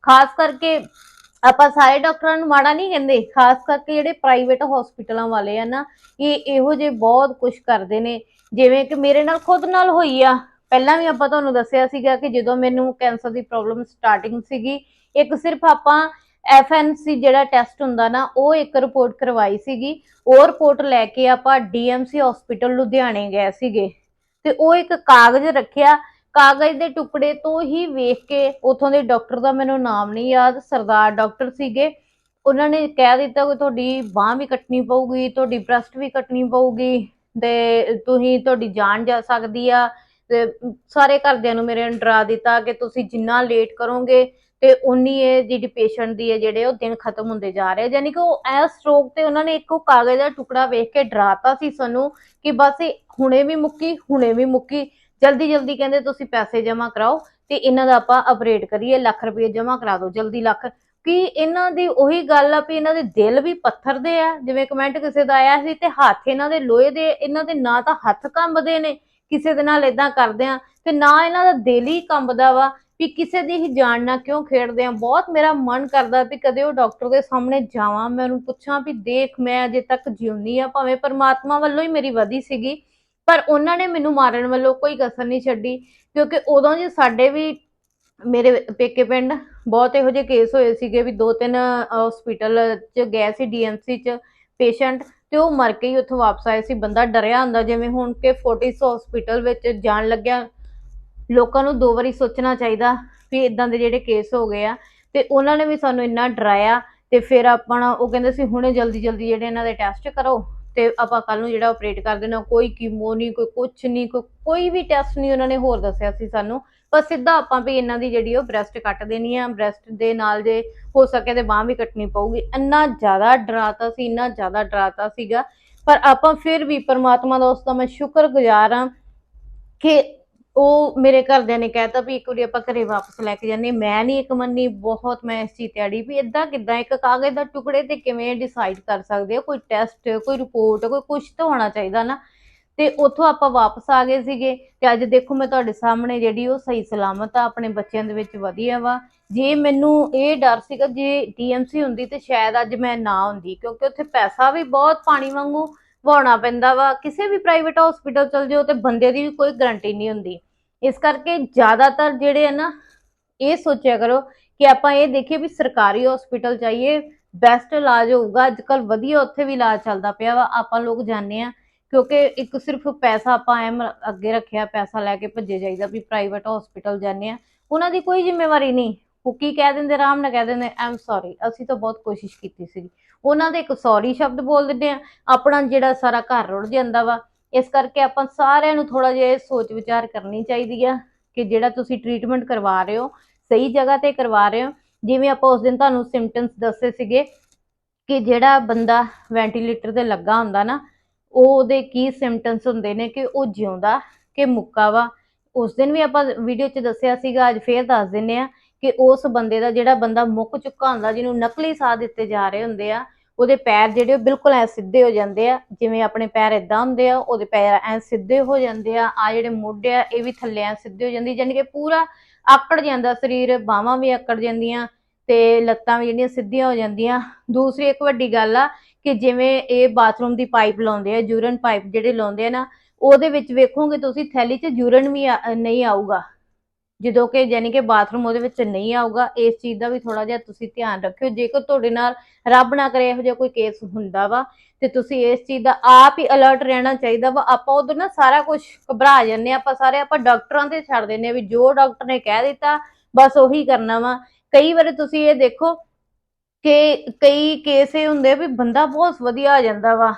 ਖਾਸ ਕਰਕੇ ਆਪਾਂ ਸਾਰੇ ਡਾਕਟਰਾਂ ਨੂੰ ਮਾੜਾ ਨਹੀਂ ਕਹਿੰਦੇ, ਖਾਸ ਕਰਕੇ ਜਿਹੜੇ ਪ੍ਰਾਈਵੇਟ ਹਸਪੀਟਲਾਂ ਵਾਲੇ ਆ ਨਾ, ਇਹ ਇਹੋ ਜਿਹੇ ਬਹੁਤ ਕੁਝ ਕਰਦੇ ਨੇ। ਜਿਵੇਂ ਕਿ ਮੇਰੇ ਨਾਲ ਖੁਦ ਨਾਲ ਹੋਈ ਆ। ਪਹਿਲਾਂ ਵੀ ਆਪਾਂ ਤੁਹਾਨੂੰ ਦੱਸਿਆ ਸੀਗਾ ਕਿ ਜਦੋਂ ਮੈਨੂੰ ਕੈਂਸਰ ਦੀ ਪ੍ਰੋਬਲਮ ਸਟਾਰਟਿੰਗ ਸੀਗੀ, ਇੱਕ ਸਿਰਫ ਆਪਾਂ ਐਫਐਨਸੀ ਜਿਹੜਾ ਟੈਸਟ ਹੁੰਦਾ ਨਾ, ਉਹ ਇੱਕ ਰਿਪੋਰਟ ਕਰਵਾਈ ਸੀਗੀ। ਉਹ ਰਿਪੋਰਟ ਲੈ ਕੇ ਆਪਾਂ ਡੀਐਮਸੀ ਹਸਪੀਟਲ ਲੁਧਿਆਣੇ ਗਏ ਸੀਗੇ। ਤੇ ਉਹ ਇੱਕ ਕਾਗਜ਼ ਰੱਖਿਆ। ਕਾਗਜ਼ ਦੇ ਟੁਕੜੇ ਤੋਂ ਹੀ ਵੇਖ ਕੇ ਉਥੋਂ ਦੇ ਡਾਕਟਰ ਦਾ ਮੈਨੂੰ ਨਾਮ ਨਹੀਂ ਯਾਦ, ਸਰਦਾਰ ਡਾਕਟਰ ਸੀਗੇ। ਉਹਨਾਂ ਨੇ ਕਹਿ ਦਿੱਤਾ ਕਿ ਤੁਹਾਡੀ ਬਾਹ ਵੀ ਕੱਟਣੀ ਪਊਗੀ, ਤੁਹਾਡੀ ਬ੍ਰੈਸਟ ਵੀ ਕੱਟਣੀ ਪਊਗੀ, ਤੇ ਤੁਸੀਂ ਤੁਹਾਡੀ ਜਾਨ ਜਾ ਸਕਦੀ ਆ। ਤੇ ਸਾਰੇ ਘਰਦਿਆਂ ਨੂੰ ਮੇਰੇ ਨੂੰ ਡਰਾ ਦਿੱਤਾ ਕਿ ਤੁਸੀਂ ਜਿੰਨਾ ਲੇਟ ਕਰੋਗੇ ਤੇ ਉਨੀ ਇਹ ਜਿਹੜੀ ਪੇਸ਼ੈਂਟ ਦੀ ਹੈ ਜਿਹੜੇ ਉਹ ਦਿਨ ਖਤਮ ਹੁੰਦੇ ਜਾ ਰਹੇ ਯਾਨੀ ਕਿ ਉਹ ਐ ਸਟ੍ਰੋਕ ਤੇ ਉਹਨਾਂ ਨੇ ਇੱਕੋ ਕਾਗਜ਼ ਦਾ ਟੁਕੜਾ ਵੇਖ ਕੇ ਡਰਾਤਾ ਸੀ ਸਾਨੂੰ ਕਿ ਬਸ ਇਹ ਹੁਣੇ ਵੀ ਮੁੱਕੀ, ਹੁਣੇ ਵੀ ਮੁੱਕੀ। ਜਲਦੀ ਜਲਦੀ ਕਹਿੰਦੇ ਤੁਸੀਂ ਪੈਸੇ ਜਮ੍ਹਾਂ ਕਰਾਓ ਤੇ ਇਹਨਾਂ ਦਾ ਆਪਾਂ ਅਪਰੇਟ ਕਰੀਏ, ਲੱਖ ਰੁਪਏ ਜਮ੍ਹਾਂ ਕਰਾ ਦਿਓ, ਜਲਦੀ ਲੱਖ। ਕਿ ਇਹਨਾਂ ਦੀ ਉਹੀ ਗੱਲ ਆ ਵੀ ਇਹਨਾਂ ਦੇ ਦਿਲ ਵੀ ਪੱਥਰ ਦੇ ਆ? ਜਿਵੇਂ ਕਮੈਂਟ ਕਿਸੇ ਦਾ ਆਇਆ ਸੀ ਤੇ ਹੱਥ ਇਹਨਾਂ ਦੇ ਲੋਹੇ ਦੇ, ਇਹਨਾਂ ਦੇ ਨਾ ਤਾਂ ਹੱਥ ਕੰਬਦੇ ਨੇ। ਕਿਸੇ ਦੇ ਨਾਲ ਇਦਾਂ ਕਰਦੇ ਆ, ਤੇ ਨਾ ਇਹਨਾਂ ਦਾ ਦਿਲ ਹੀ ਕੰਬਦਾ ਵਾ ਵੀ ਕਿਸੇ ਦੀ ਹੀ ਜਾਨ ਨਾਲ ਕਿਉਂ ਖੇਡਦੇ ਆ। ਬਹੁਤ ਮੇਰਾ ਮਨ ਕਰਦਾ ਵੀ ਕਦੇ ਉਹ ਡਾਕਟਰ ਦੇ ਸਾਹਮਣੇ ਜਾਵਾਂ, ਮੈਂ ਉਹਨੂੰ ਪੁੱਛਾਂ ਵੀ ਦੇਖ ਮੈਂ ਅਜੇ ਤੱਕ ਜਿਉਂਦੀ ਆ, ਭਾਵੇਂ ਪਰਮਾਤਮਾ ਵੱਲੋਂ ਹੀ ਮੇਰੀ ਵਧੀ ਸੀਗੀ, ਪਰ ਉਹਨਾਂ ਨੇ ਮੈਨੂੰ ਮਾਰਨ ਵੱਲੋਂ ਕੋਈ ਕਸਰ ਨਹੀਂ ਛੱਡੀ, ਕਿਉਂਕਿ ਉਦੋਂ ਜੀ ਸਾਡੇ ਵੀ ਮੇਰੇ ਪੇਕੇ ਪਿੰਡ ਬਹੁਤ ਇਹੋ ਜਿਹੇ ਕੇਸ ਹੋਏ ਸੀਗੇ ਵੀ ਦੋ ਤਿੰਨ ਹਸਪੀਟਲ ਚ ਗਏ ਸੀ ਡੀਐਮਸੀ ਚ ਪੇਸ਼ੈਂਟ ਤੇ ਉਹ ਮਰ ਕੇ ਹੀ ਉੱਥੋਂ ਵਾਪਸ ਆਏ ਸੀ। ਬੰਦਾ ਡਰਿਆ ਹੁੰਦਾ, ਜਿਵੇਂ ਹੁਣ ਕਿ ਫੋਰਟਿਸ ਹਸਪੀਟਲ ਵਿੱਚ ਜਾਣ ਲੱਗਿਆ। ਲੋਕਾਂ ਨੂੰ ਦੋ ਵਾਰੀ ਸੋਚਣਾ ਚਾਹੀਦਾ ਵੀ ਇਦਾਂ ਦੇ ਜਿਹੜੇ ਕੇਸ ਹੋ ਗਏ ਆ ਤੇ ਉਹਨਾਂ ਨੇ ਵੀ ਸਾਨੂੰ ਇੰਨਾ ਡਰਾਇਆ ਤੇ ਫਿਰ ਆਪਣਾ ਉਹ ਕਹਿੰਦੇ ਸੀ, ਹੁਣੇ ਜਲਦੀ ਜਲਦੀ ਜਿਹੜੇ ਇਹਨਾਂ ਦੇ ਟੈਸਟ ਕਰੋ ਤੇ ਆਪਾਂ ਕੱਲ ਨੂੰ ਜਿਹੜਾ ਆਪਰੇਟ ਕਰ ਦੇਣਾ। ਕੋਈ ਕੀਮੋ ਨਹੀਂ, ਕੋਈ ਕੁਛ ਨਹੀਂ, ਕੋਈ ਕੋਈ ਵੀ ਟੈਸਟ ਨਹੀਂ ਉਹਨਾਂ ਨੇ ਹੋਰ ਦੱਸਿਆ ਸੀ ਸਾਨੂੰ ਪਰ ਸਿੱਧਾ ਆਪਾਂ ਵੀ ਇਹਨਾਂ ਦੀ ਜਿਹੜੀ ਉਹ ਬ੍ਰੈਸਟ ਕੱਟ ਦੇਣੀ ਆ ਬ੍ਰੈਸਟ ਦੇ ਨਾਲ ਜੇ ਹੋ ਸਕੇ ਤੇ ਬਾਹ ਵੀ ਕੱਟਣੀ ਪਊਗੀ। ਇੰਨਾ ਜ਼ਿਆਦਾ ਡਰਾਤਾ ਸੀ, ਇੰਨਾ ਜ਼ਿਆਦਾ ਡਰਾਤਾ ਸੀਗਾ। ਪਰ ਆਪਾਂ ਫਿਰ ਵੀ ਪਰਮਾਤਮਾ ਦਾ ਉਸ ਦਾ ਮੈਂ ਸ਼ੁਕਰਗੁਜ਼ਾਰ ਹਾਂ ਕਿ ਉਹ ਮੇਰੇ ਘਰਦਿਆਂ ਨੇ ਕਹਿਤਾ ਵੀ ਇੱਕ ਵਾਰੀ ਆਪਾਂ ਘਰੇ ਵਾਪਸ ਲੈ ਕੇ ਜਾਂਦੇ ਮੈਂ ਨਹੀਂ ਇੱਕ ਮੰਨੀ, ਬਹੁਤ ਮੈਂ ਇਸ ਚੀਜ਼ ਤੇ ਅੜੀ ਵੀ ਇਦਾਂ ਕਿਦਾਂ ਇੱਕ ਕਾਗਜ਼ ਦਾ ਟੁਕੜੇ ਤੇ ਕਿਵੇਂ ਡਿਸਾਈਡ ਕਰ ਸਕਦੇ ਹੋ ਕੋਈ ਟੈਸਟ ਕੋਈ ਰਿਪੋਰਟ ਕੋਈ ਕੁਝ ਤਾਂ ਹੋਣਾ ਚਾਹੀਦਾ ਨਾ। ਤੇ ਉੱਥੋਂ ਆਪਾਂ ਵਾਪਸ ਆ ਗਏ ਸੀਗੇ ਤੇ ਅੱਜ ਦੇਖੋ ਮੈਂ ਤੁਹਾਡੇ ਸਾਹਮਣੇ ਜਿਹੜੀ ਉਹ ਸਹੀ ਸਲਾਮਤ ਆ, ਆਪਣੇ ਬੱਚਿਆਂ ਦੇ ਵਿੱਚ ਵਧੀਆ ਵਾ। ਜੇ ਮੈਨੂੰ ਇਹ ਡਰ ਸੀਗਾ, ਜੇ ਟੀਐਮਸੀ ਹੁੰਦੀ ਤੇ ਸ਼ਾਇਦ ਅੱਜ ਮੈਂ ਨਾ ਹੁੰਦੀ, ਕਿਉਂਕਿ ਉੱਥੇ ਪੈਸਾ ਵੀ ਬਹੁਤ ਪਾਣੀ ਵਾਂਗੂ ਵਾਉਣਾ ਪੈਂਦਾ ਵਾ। ਕਿਸੇ ਵੀ ਪ੍ਰਾਈਵੇਟ ਹਸਪੀਟਲ ਚਲ ਜਾਓ ਤੇ ਬੰਦੇ ਦੀ ਵੀ ਕੋਈ ਗਰੰਟੀ ਨਹੀਂ ਹੁੰਦੀ। ਇਸ ਕਰਕੇ ਜ਼ਿਆਦਾਤਰ ਜਿਹੜੇ ਆ ਨਾ, ਇਹ ਸੋਚਿਆ ਕਰੋ ਕਿ ਆਪਾਂ ਇਹ ਦੇਖੀਏ ਵੀ ਸਰਕਾਰੀ ਹਸਪੀਟਲ ਜਾਈਏ ਬੈਸਟ ਇਲਾਜ ਹੋਊਗਾ। ਅੱਜ ਕੱਲ ਵਧੀਆ ਉੱਥੇ ਵੀ ਇਲਾਜ ਚੱਲਦਾ ਪਿਆ ਵਾ। ਆਪਾਂ ਲੋਕ ਜਾਣਦੇ ਆ ਕਿਉਂਕਿ ਇੱਕ ਸਿਰਫ ਪੈਸਾ ਆਪਾਂ ਐਮ ਅੱਗੇ ਰੱਖਿਆ, ਪੈਸਾ ਲੈ ਕੇ ਭੱਜੇ ਜਾਈਦਾ ਵੀ ਪ੍ਰਾਈਵੇਟ ਹਸਪੀਟਲ ਜਾਂਦੇ ਆ ਉਹਨਾਂ ਦੀ ਕੋਈ ਜ਼ਿੰਮੇਵਾਰੀ ਨਹੀਂ। ਉਹ ਕੀ ਕਹਿ ਦਿੰਦੇ, ਆਰਾਮ ਨਾਲ ਕਹਿ ਦਿੰਦੇ ਆਮ ਸੌਰੀ ਅਸੀਂ ਤਾਂ ਬਹੁਤ ਕੋਸ਼ਿਸ਼ ਕੀਤੀ ਸੀ ਉਹਨਾਂ ਦੇ ਇੱਕ ਸੌਰੀ ਸ਼ਬਦ ਬੋਲ ਦਿੰਦੇ ਆ ਆਪਣਾ ਜਿਹੜਾ ਸਾਰਾ ਘਰ ਰੁੜ ਜਾਂਦਾ ਵਾ, ਇਸ ਕਰਕੇ ਆਪਾਂ ਸਾਰਿਆਂ ਨੂੰ ਥੋੜਾ ਜਿਹਾ ਸੋਚ ਵਿਚਾਰ ਕਰਨੀ ਚਾਹੀਦੀ ਆ ਕਿ ਜਿਹੜਾ ਤੁਸੀਂ ਟ੍ਰੀਟਮੈਂਟ ਕਰਵਾ ਰਹੇ ਹੋ, ਸਹੀ ਜਗ੍ਹਾ ਤੇ ਕਰਵਾ ਰਹੇ ਹੋ। ਜਿਵੇਂ ਆਪਾਂ ਉਸ ਦਿਨ ਤੁਹਾਨੂੰ ਸਿੰਪਟਮਸ ਦੱਸੇ ਸੀਗੇ ਕਿ ਜਿਹੜਾ ਬੰਦਾ ਵੈਂਟੀਲੇਟਰ ਤੇ ਲੱਗਾ ਹੁੰਦਾ ਨਾ ਉਹ ਉਹਦੇ ਕੀ ਸਿੰਪਟਮਸ ਹੁੰਦੇ ਨੇ ਕਿ ਉਹ ਜਿਉਂਦਾ ਕਿ ਮੁੱਕਾ ਵਾ। ਉਸ ਦਿਨ ਵੀ ਆਪਾਂ ਵੀਡੀਓ 'ਚ ਦੱਸਿਆ ਸੀਗਾ, ਅੱਜ ਫੇਰ ਦੱਸ ਦਿੰਨੇ ਆ ਕਿ ਉਸ ਬੰਦੇ ਦਾ ਜਿਹੜਾ ਬੰਦਾ ਮੁੱਕ ਚੁੱਕਾ ਹੁੰਦਾ, ਜਿਹਨੂੰ ਨਕਲੀ ਸਾਹ ਦਿੱਤੇ ਜਾ ਰਹੇ ਹੁੰਦੇ ਆ, ਉਹਦੇ ਪੈਰ ਜਿਹੜੇ ਉਹ ਬਿਲਕੁਲ ਐ ਸਿੱਧੇ ਹੋ ਜਾਂਦੇ ਆ। ਜਿਵੇਂ ਆਪਣੇ ਪੈਰ ਇਦਾਂ ਹੁੰਦੇ ਆ, ਉਹਦੇ ਪੈਰ ਐ ਸਿੱਧੇ ਹੋ ਜਾਂਦੇ ਆ। ਆ ਜਿਹੜੇ ਮੋਢੇ ਆ, ਇਹ ਵੀ ਥੱਲੇ ਐ ਸਿੱਧੇ ਹੋ ਜਾਂਦੀ ਯਾਨੀ ਕਿ ਪੂਰਾ ਆਕੜ ਜਾਂਦਾ, ਸਰੀਰ, ਬਾਹਾਂ ਵੀ ਆਕੜ ਜਾਂਦੀਆਂ ਤੇ ਲੱਤਾਂ ਵੀ ਜਿਹੜੀਆਂ ਸਿੱਧੀਆਂ ਹੋ ਜਾਂਦੀਆਂ। ਦੂਸਰੀ ਇੱਕ ਵੱਡੀ ਗੱਲ ਆ ਕਿ ਜਿਵੇਂ ਇਹ ਬਾਥਰੂਮ ਦੀ ਪਾਈਪ ਲਾਉਂਦੇ ਆ, ਯੂਰਨ ਪਾਈਪ ਜਿਹੜੇ ਲਾਉਂਦੇ ਆ ਨਾ, ਉਹਦੇ ਵਿੱਚ ਵੇਖੋਗੇ ਤੁਸੀਂ ਥੈਲੀ 'ਚ ਯੂਰਨ ਵੀ ਨਹੀਂ ਆਊਗਾ। ਜਦੋਂ ਕਿ ਯਾਨੀ ਕਿ ਬਾਥਰੂਮ ਉਹਦੇ ਵਿੱਚ ਨਹੀਂ ਆਊਗਾ, ਇਸ ਚੀਜ਼ ਦਾ ਵੀ ਥੋੜਾ ਜਿਹਾ ਤੁਸੀਂ ਧਿਆਨ ਰੱਖਿਓ। ਜੇਕਰ ਤੁਹਾਡੇ ਨਾਲ ਰੱਬ ਨਾ ਕਰੇ, ਇਹੋ ਜਿਹਾ ਕੋਈ ਕੇਸ ਹੁੰਦਾ ਵਾ, ਤੇ ਤੁਸੀਂ ਇਸ ਚੀਜ਼ ਦਾ ਆਪ ਹੀ ਅਲਰਟ ਰਹਿਣਾ ਚਾਹੀਦਾ ਵਾ। ਆਪਾਂ ਉਧਰ ਨਾ ਸਾਰਾ ਕੁਝ ਘਬਰਾ ਜੰਨੇ ਆਪਾਂ ਸਾਰੇ ਆਪਾਂ ਡਾਕਟਰਾਂ ਤੇ ਛੱਡ ਦਿੰਨੇ ਆ ਵੀ ਜੋ ਡਾਕਟਰ ਨੇ ਕਹਿ ਦਿੱਤਾ, ਬਸ ਉਹੀ ਕਰਨਾ ਵਾ। ਕਈ ਵਾਰੀ ਤੁਸੀਂ ਇਹ ਦੇਖੋ ਕਿ ਕਈ ਕੇਸ ਇਹ ਹੁੰਦੇ ਆ ਵੀ ਬੰਦਾ ਬਹੁਤ ਵਧੀਆ ਆ ਜਾਂਦਾ ਵਾ।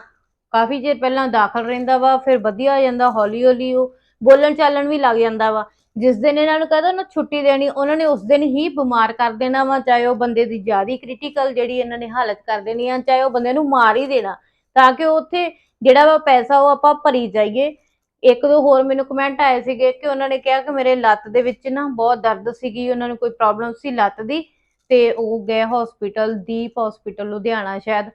ਕਾਫੀ ਚਿਰ ਪਹਿਲਾਂ ਦਾਖਲ ਰਹਿੰਦਾ ਵਾ, ਫਿਰ ਵਧੀਆ ਆ ਜਾਂਦਾ ਹੌਲੀ ਹੌਲੀ ਉਹ ਬੋਲਣ ਚਾਲਣ ਵੀ ਲੱਗ ਜਾਂਦਾ ਵਾ। ਜਿਸ ਦਿਨ ਇਹਨਾਂ ਨੂੰ ਕਹਦਾ ਨਾ ਛੁੱਟੀ ਦੇਣੀ, ਉਹਨਾਂ ਨੇ ਉਸ ਦਿਨ ਹੀ ਬਿਮਾਰ ਕਰ ਦੇਣਾ ਵਾ, ਚਾਹੇ ਉਹ ਬੰਦੇ ਦੀ ਜ਼ਿਆਦਾ ਕ੍ਰਿਟੀਕਲ ਜਿਹੜੀ ਇਹਨਾਂ ਨੇ ਹਾਲਤ ਕਰ ਦੇਣੀ ਆ, ਚਾਹੇ ਉਹ ਬੰਦੇ ਨੂੰ ਮਾਰ ਹੀ ਦੇਣਾ। ਤਾਂ ਕਿ ਉੱਥੇ ਜਿਹੜਾ ਵਾ ਪੈਸਾ ਉਹ ਆਪਾਂ ਭਰੀ ਜਾਈਏ। ਇੱਕ ਦੋ ਹੋਰ ਮੈਨੂੰ ਕਮੈਂਟ ਆਏ ਸੀਗੇ ਕਿ ਉਹਨਾਂ ਨੇ ਕਿਹਾ ਕਿ ਮੇਰੇ ਲੱਤ ਦੇ ਵਿੱਚ ਨਾ ਬਹੁਤ ਦਰਦ ਸੀਗੀ, ਉਹਨਾਂ ਨੂੰ ਕੋਈ ਪ੍ਰੋਬਲਮ ਸੀ ਲੱਤ ਦੀ। ਤੇ ਉਹ ਗਏ ਹਸਪੀਟਲ ਦੀਪ ਹਸਪੀਟਲ ਲੁਧਿਆਣਾ ਸ਼ਾਇਦ।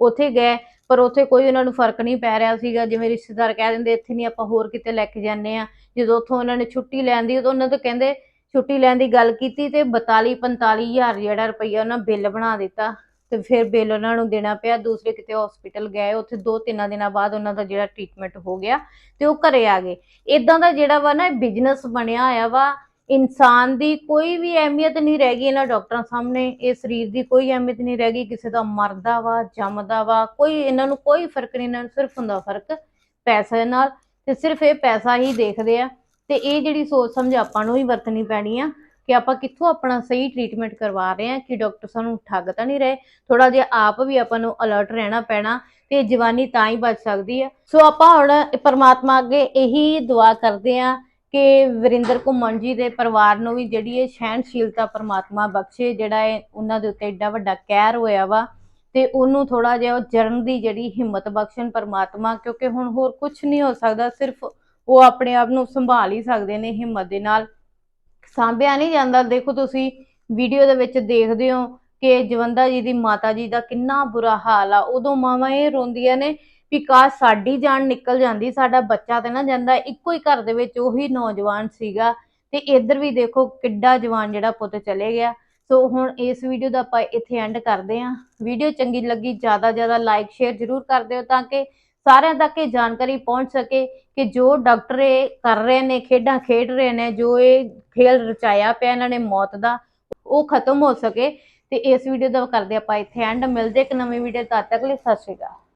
ਉੱਥੇ ਗਏ, ਪਰ ਉੱਥੇ ਕੋਈ ਉਹਨਾਂ ਨੂੰ ਫ਼ਰਕ ਨਹੀਂ ਪੈ ਰਿਹਾ ਸੀਗਾ। ਜਿਵੇਂ ਰਿਸ਼ਤੇਦਾਰ ਕਹਿ ਦਿੰਦੇ, ਇੱਥੇ ਨਹੀਂ ਆਪਾਂ ਹੋਰ ਕਿਤੇ ਲੈ ਕੇ ਜਾਂਦੇ ਆ ਜਦੋਂ ਉੱਥੋਂ ਉਹਨਾਂ ਨੇ ਛੁੱਟੀ ਲੈਣ ਦੀ, ਉਦੋਂ ਉਹਨਾਂ ਤੋਂ ਕਹਿੰਦੇ, ਛੁੱਟੀ ਲੈਣ ਦੀ ਗੱਲ ਕੀਤੀ ਤੇ 42 45000 ਜਿਹੜਾ ਰੁਪਈਆ ਉਹਨਾਂ ਬਿੱਲ ਬਣਾ ਦਿੱਤਾ। ਤੇ ਫਿਰ ਬਿੱਲ ਉਹਨਾਂ ਨੂੰ ਦੇਣਾ ਪਿਆ। ਦੂਸਰੇ ਕਿਤੇ ਹਸਪੀਟਲ ਗਏ, ਉੱਥੇ ਦੋ ਤਿੰਨਾਂ ਦਿਨਾਂ ਬਾਅਦ ਉਹਨਾਂ ਦਾ ਜਿਹੜਾ ਟ੍ਰੀਟਮੈਂਟ ਹੋ ਗਿਆ ਤੇ ਉਹ ਘਰੇ ਆ ਗਏ। ਇਦਾਂ ਦਾ ਜਿਹੜਾ ਵਾ ਨਾ ਬਿਜ਼ਨਸ ਬਣਿਆ ਹੋਇਆ ਵਾ ਇਨਸਾਨ ਦੀ ਕੋਈ ਵੀ ਅਹਿਮੀਅਤ ਨਹੀਂ ਰਹਿ ਗਈ ਇਹਨਾਂ ਡਾਕਟਰਾਂ ਸਾਹਮਣੇ, ਇਹ ਸਰੀਰ ਦੀ ਕੋਈ ਅਹਿਮੀਅਤ ਨਹੀਂ ਰਹਿ ਗਈ, ਕਿਸੇ ਦਾ ਮਰਦਾ ਵਾ, ਜੰਮਦਾ ਵਾ, ਕੋਈ ਇਹਨਾਂ ਨੂੰ ਕੋਈ ਫ਼ਰਕ ਨਹੀਂ, ਇਹਨਾਂ ਨੂੰ ਸਿਰਫ ਹੁੰਦਾ ਫ਼ਰਕ ਪੈਸੇ ਨਾਲ ਤੇ ਸਿਰਫ ਇਹ ਪੈਸਾ ਹੀ ਦੇਖਦੇ ਆ ਤੇ ਇਹ ਜਿਹੜੀ ਸੋਚ ਸਮਝ ਆਪਾਂ ਨੂੰ ਹੀ ਵਰਤਣੀ ਪੈਣੀ ਆ ਕਿ ਆਪਾਂ ਕਿੱਥੋਂ ਆਪਣਾ ਸਹੀ ਟ੍ਰੀਟਮੈਂਟ ਕਰਵਾ ਰਹੇ ਆ ਕਿ ਡਾਕਟਰ ਸਾਨੂੰ ਠੱਗ ਤਾਂ ਨਹੀਂ ਰਹੇ ਥੋੜਾ ਜਿਹਾ ਆਪ ਵੀ ਆਪਾਂ ਨੂੰ ਅਲਰਟ ਰਹਿਣਾ ਪੈਣਾ ਤੇ ਜਵਾਨੀ ਤਾਂ ਹੀ ਬਚ ਸਕਦੀ ਹੈ ਸੋ ਆਪਾਂ ਹੁਣ ਪਰਮਾਤਮਾ ਅੱਗੇ ਇਹੀ ਦੁਆ ਕਰਦੇ ਆ ਕਿ ਵਰਿੰਦਰ ਘੁੰਮਣ ਜੀ ਦੇ ਪਰਿਵਾਰ ਨੂੰ ਵੀ ਜਿਹੜੀ ਇਹ ਸਹਿਣਸ਼ੀਲਤਾ ਪਰਮਾਤਮਾ ਬਖਸ਼ੇ, ਜਿਹੜਾ ਇਹ ਉਹਨਾਂ ਦੇ ਉੱਤੇ ਏਡਾ ਵੱਡਾ ਕਹਿਰ ਹੋਇਆ ਵਾ ਤੇ ਉਹਨੂੰ ਥੋੜਾ ਜਿਹਾ ਉਹ ਜਰਨ ਦੀ ਜਿਹੜੀ ਹਿੰਮਤ ਬਖਸ਼ਣ ਪਰਮਾਤਮਾ, ਕਿਉਂਕਿ ਹੁਣ ਹੋਰ ਕੁਝ ਨਹੀਂ ਹੋ ਸਕਦਾ, ਸਿਰਫ ਉਹ ਆਪਣੇ ਆਪ ਨੂੰ ਸੰਭਾਲ ਹੀ ਸਕਦੇ ਨੇ ਹਿੰਮਤ ਦੇ ਨਾਲ। ਸਾਂਭਿਆ ਨਹੀਂ ਜਾਂਦਾ। ਦੇਖੋ ਤੁਸੀਂ ਵੀਡੀਓ ਦੇ ਵਿੱਚ ਦੇਖਦੇ ਹੋ ਕਿ ਜਵੰਦਾ ਜੀ ਦੀ ਮਾਤਾ ਜੀ ਦਾ ਕਿੰਨਾ ਬੁਰਾ ਹਾਲ ਆ। ਉਦੋਂ ਮਾਵਾਂ ਇਹ ਰੋਂਦੀਆਂ ਨੇ ਵੀ ਕਾਸ਼ ਸਾਡੀ ਜਾਨ ਨਿਕਲ ਜਾਂਦੀ, ਸਾਡਾ ਬੱਚਾ ਤੇ ਨਾ ਜਾਂਦਾ, ਇੱਕੋ ਹੀ ਘਰ ਦੇ ਵਿੱਚ ਉਹੀ ਨੌਜਵਾਨ ਸੀਗਾ। ਤੇ ਇੱਧਰ ਵੀ ਦੇਖੋ ਕਿੱਡਾ ਜਵਾਨ ਜਿਹੜਾ ਪੁੱਤ ਚਲੇ ਗਿਆ। ਸੋ ਹੁਣ ਇਸ ਵੀਡੀਓ ਦਾ ਆਪਾਂ ਇੱਥੇ ਐਂਡ ਕਰਦੇ ਹਾਂ। ਵੀਡੀਓ ਚੰਗੀ ਲੱਗੀ, ਜ਼ਿਆਦਾ ਜ਼ਿਆਦਾ ਲਾਈਕ ਸ਼ੇਅਰ ਜ਼ਰੂਰ ਕਰ ਦਿਓ ਤਾਂ ਕਿ ਸਾਰਿਆਂ ਤੱਕ ਇਹ ਜਾਣਕਾਰੀ ਪਹੁੰਚ ਸਕੇ ਕਿ ਜੋ ਡਾਕਟਰ ਇਹ ਕਰ ਰਹੇ ਨੇ, ਖੇਡਾਂ ਖੇਡ ਰਹੇ ਨੇ, ਜੋ ਇਹ ਖੇਲ ਰਚਾਇਆ ਪਿਆ ਇਹਨਾਂ ਨੇ ਮੌਤ ਦਾ, ਉਹ ਖਤਮ ਹੋ ਸਕੇ। ਤੇ ਇਸ ਵੀਡੀਓ ਦਾ ਕਰਦੇ ਆਪਾਂ ਇੱਥੇ ਐਂਡ ਮਿਲਦੇ ਇੱਕ ਨਵੀਂ ਵੀਡੀਓ ਤਦ ਤੱਕ ਲਈ, ਸਤਿ ਸ਼੍ਰੀ ਅਕਾਲ।